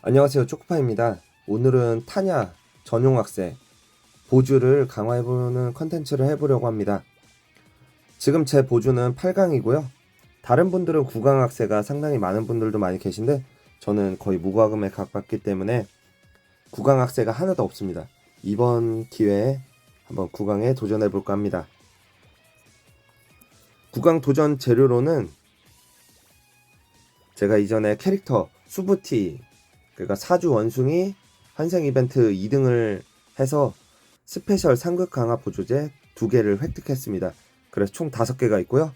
안녕하세요 초코파입니다. 오늘은 타냐 전용 학생 보주를 강화해보는 컨텐츠를 해보려고 합니다. 지금 제 보주는 8강이고요. 다른 분들은 9강 학세가 상당히 많은 분들도 많이 계신데 저는 거의 무과금에 가깝기 때문에 9강 학세가 하나도 없습니다. 이번 기회에 한번 9강에 도전해볼까 합니다. 9강 도전 재료로는 제가 이전에 캐릭터 수부티 그러니까 사주 원숭이 환생 이벤트 2등을 해서 스페셜 상급 강화 보조제 두 개를 획득했습니다. 그래서 총 5개가 있고요.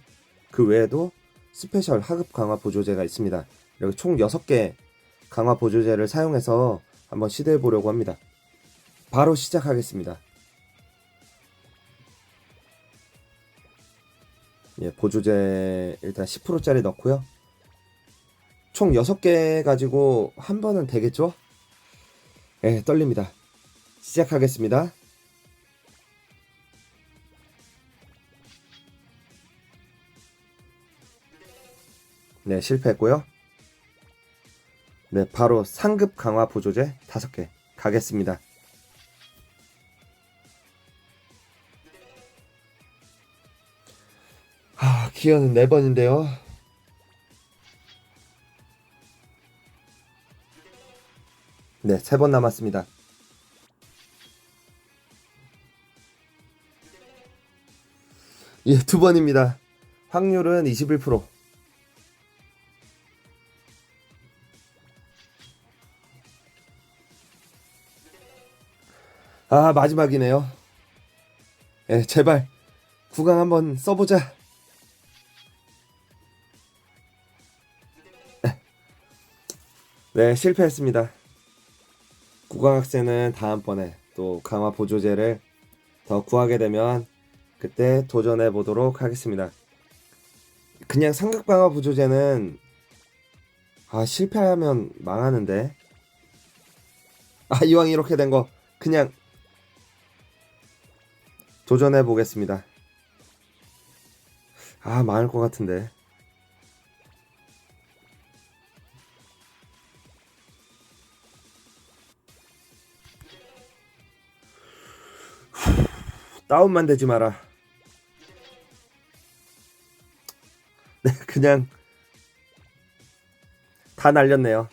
그 외에도 스페셜 하급 강화 보조제가 있습니다. 이렇게 총 6개 강화 보조제를 사용해서 한번 시도해 보려고 합니다. 바로 시작하겠습니다. 예, 보조제 일단 10%짜리 넣고요. 총 6개 가지고 한 번은 되겠죠? 예, 떨립니다. 시작하겠습니다. 네, 실패했고요. 네, 바로 상급 강화 보조제 5개 가겠습니다. 아, 기어는 4번인데요. 네, 세 번 남았습니다. 예, 두 번입니다. 확률은 21%. 아, 마지막이네요. 예, 제발 구강 한번 써보자. 네, 실패했습니다. 구강학생은 다음번에 또 강화 보조제를 더 구하게 되면 그때 도전해 보도록 하겠습니다. 그냥 상급 강화 보조제는 아 실패하면 망하는데 아 이왕 이렇게 된 거 그냥 도전해 보겠습니다. 아 망할 것 같은데 다운만 되지 마라. 네, 그냥 다 날렸네요.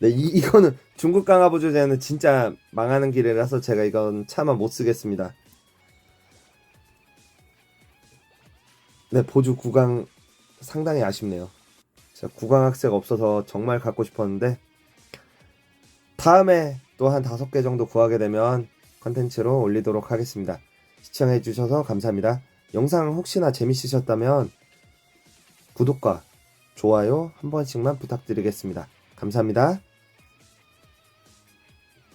네, 이, 이거는 중국 강화보조제는 진짜 망하는 길이라서 제가 이건 차마 못 쓰겠습니다. 네, 보조 구강 상당히 아쉽네요. 제가 구강 학생 없어서 정말 갖고 싶었는데 다음에 또한 다섯 개 정도 구하게 되면 컨텐츠로 올리도록 하겠습니다. 시청해주셔서 감사합니다. 영상 혹시나 재밌으셨다면 구독과 좋아요 한 번씩만 부탁드리겠습니다. 감사합니다.